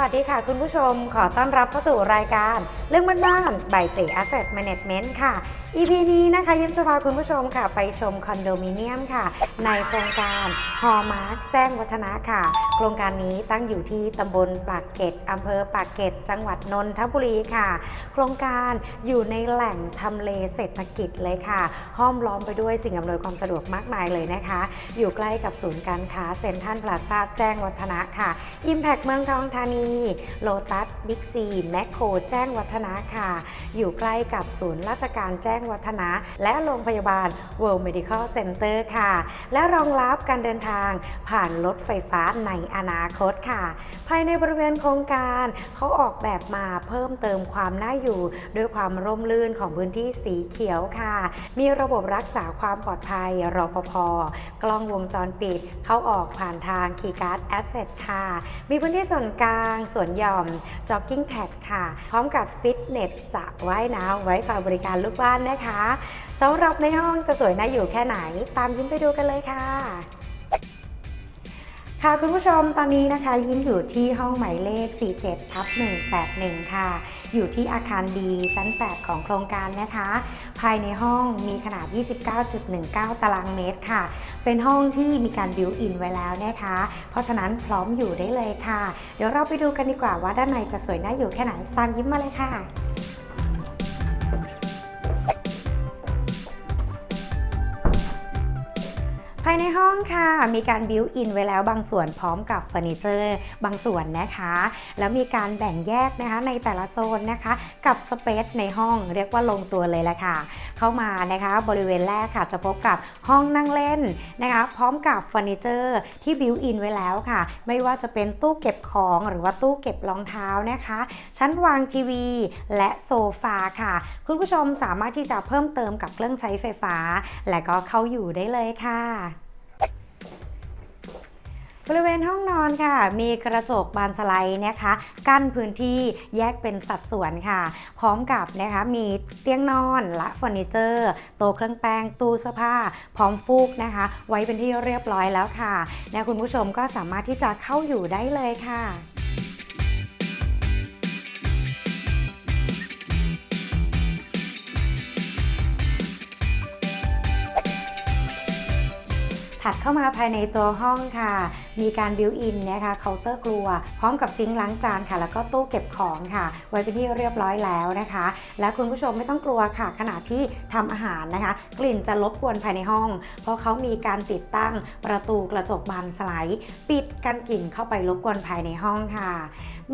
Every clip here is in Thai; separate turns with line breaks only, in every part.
วัสดีค่ะคุณผู้ชมขอต้อนรับเข้าสู่รายการ เรื่องบ้านๆ by J Asset Management ค่ะ EP นี้นะคะยิ้มจะพาคุณผู้ชมค่ะ ไปชมคอนโดมิเนียมค่ะ ในโครงการฮอมาร์คแจ้งวัฒนะค่ะ โครงการนี้ตั้งอยู่ที่ตำบลปากเกร็ดอำเภอปากเกร็ด จังหวัดนนทบุรีค่ะ โครงการอยู่ในแหล่งทำเลเศรษฐกิจเลยค่ะ ห้อมล้อมไปด้วยสิ่งอำนวยความสะดวกมากมายเลยนะคะ อยู่ใกล้กับศูนย์การค้าเซ็นทรัลพลาซาแจ้งวัฒนะค่ะ Impact เมืองทองธานีโลตัสบิ๊กซีแมคโครแจ้งวัฒนะค่ะ อยู่ใกล้กับศูนย์ราชการแจ้งวัฒนะ และโรงพยาบาล World Medical Center ค่ะ และรองรับการเดินทางผ่านรถไฟฟ้าในอนาคตค่ะ ภายในบริเวณโครงการเขาออกแบบมาเพิ่มเติมความน่าอยู่ด้วยความร่มรื่นของพื้นที่สีเขียวค่ะ มีระบบรักษาความปลอดภัยรอปภกล้องวงจรปิดเข้าออกผ่านทางคีย์การ์ดแอสเซทค่ะ มีพื้นที่ส่วนกลาง ส่วนหย่อมจ็อกกิ้งแท็กค่ะ พร้อมกับฟิิตเนสสระว่ายน้ำไว้ฝากบริการลูกบ้านนะคะสำหรับในห้องจะสวยน่าอยู่แค่ไหน ตามยิ้มไปดูกันเลยค่ะ ค่ะคุณผู้ชมตอนนี้นะคะ ยิ้มอยู่ที่ห้องหมายเลข 47ทับ181 ค่ะ อยู่ที่อาคารดีชั้น 8 ของโครงการนะคะ ภายในห้องมีขนาด 29.19 ตารางเมตรค่ะ เป็นห้องที่มีการบิวอินไว้แล้วนะคะ เพราะฉะนั้นพร้อมอยู่ได้เลยค่ะ เดี๋ยวเราไปดูกันดีกว่าว่าด้านในจะสวยน่าอยู่แค่ไหนตามยิ้มมาเลยค่ะายในห้องค่ะ มีการบิวอินไว้แล้วบางส่วนพร้อมกับเฟอร์นิเจอร์บางส่วนนะคะ แล้วมีการแบ่งแยกนะคะในแต่ละโซนนะคะ กับสเปซในห้องเรียกว่าลงตัวเลยแหละค่ะ เข้ามานะคะบริเวณแรกค่ะจะพบกับห้องนั่งเล่นนะคะพร้อมกับเฟอร์นิเจอร์ที่บิวอินไว้แล้วค่ะ ไม่ว่าจะเป็นตู้เก็บของหรือว่าตู้เก็บรองเท้านะคะ ชั้นวางทีวี และโซฟาค่ะ คุณผู้ชมสามารถที่จะเพิ่มเติมกับเครื่องใช้ไฟฟ้า และก็เข้าอยู่ได้เลยค่ะ บริเวณห้องนอนค่ะ มีกระจกบานสไลด์นะคะ กั้นพื้นที่แยกเป็นสัดส่วนค่ะ พร้อมกับนะคะมีเตียงนอนและเฟอร์นิเจอร์โต๊ะเครื่องแป้งตู้เสื้อผ้า พร้อมฟูกนะคะ ไว้เป็นที่เรียบร้อยแล้วค่ะนะคุณผู้ชมก็สามารถที่จะเข้าอยู่ได้เลยค่ะ ถัดเข้ามาภายในตัวห้องค่ะ มีการบิวอินนะคะเคาน์เตอร์ครัว พร้อมกับซิงค์ล้างจานค่ะ แล้วก็ตู้เก็บของค่ะ ไว้เป็นที่เรียบร้อยแล้วนะคะ และคุณผู้ชมไม่ต้องกลัวค่ะ ขณะที่ทำอาหารนะคะ กลิ่นจะรบกวนภายในห้อง เพราะเขามีการติดตั้งประตูกระจกบานสไลด์ ปิดกันกลิ่นเข้าไปรบกวนภายในห้องค่ะ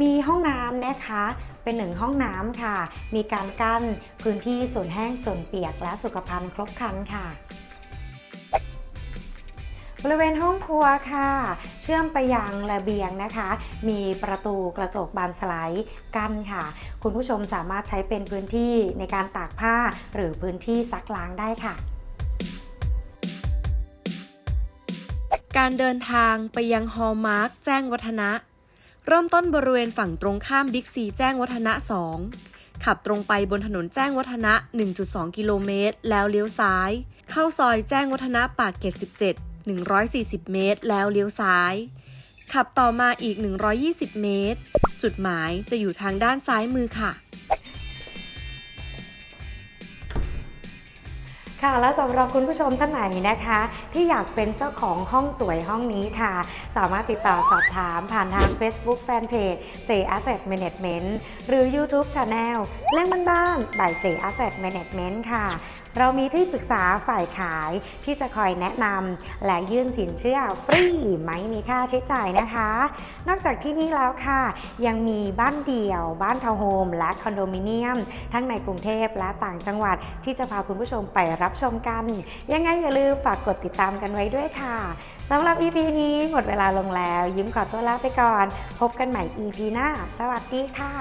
มีห้องน้ำนะคะเป็นหนึ่งห้องน้ำค่ะ มีการกั้นพื้นที่ส่วนแห้งส่วนเปียกและสุขภัณฑ์ครบครันค่ะ บริเวณห้องครัวค่ะ เชื่อมไปยังระเบียงนะคะ มีประตูกระจกบานสไลด์กั้นค่ะ คุณผู้ชมสามารถใช้เป็นพื้นที่ในการตากผ้า หรือพื้นที่ซักล้างได้ค่ะ
การเดินทางไปยังฮอลมาร์คแจ้งวัฒนะ เริ่มต้นบริเวณฝั่งตรงข้ามบิ๊กซีแจ้งวัฒนะ 2 ขับตรงไปบนถนนแจ้งวัฒนะ 1.2 กิโลเมตร แล้วเลี้ยวซ้าย เข้าซอยแจ้งวัฒนะปากเกร็ด17 140 เมตร แล้วเลี้ยวซ้าย ขับต่อมาอีก 120 เมตร จุดหมายจะอยู่ทางด้านซ้ายมือค่ะ
ค่ะและสำหรับคุณผู้ชมท่านไหนนะคะ ที่อยากเป็นเจ้าของห้องสวยห้องนี้ค่ะ สามารถติดต่อสอบถามผ่านทาง Facebook Fanpage J Asset Management หรือ YouTube Channel เรื่องบ้านๆ by J Asset Management ค่ะ เรามีที่ปรึกษาฝ่ายขายที่จะคอยแนะนำและยื่นสินเชื่อฟรีไม่มีค่าใช้จ่ายนะคะ นอกจากที่นี่แล้วค่ะ ยังมีบ้านเดี่ยว บ้านทาวน์โฮมและคอนโดมิเนียม ทั้งในกรุงเทพและต่างจังหวัดที่จะพาคุณผู้ชมไปรับชมกัน ยังไงอย่าลืมฝากกดติดตามกันไว้ด้วยค่ะสำหรับ EP นี้หมดเวลาลงแล้ว ยิ้มขอตัวลาไปก่อน พบกันใหม่ EP หน้า สวัสดีค่ะ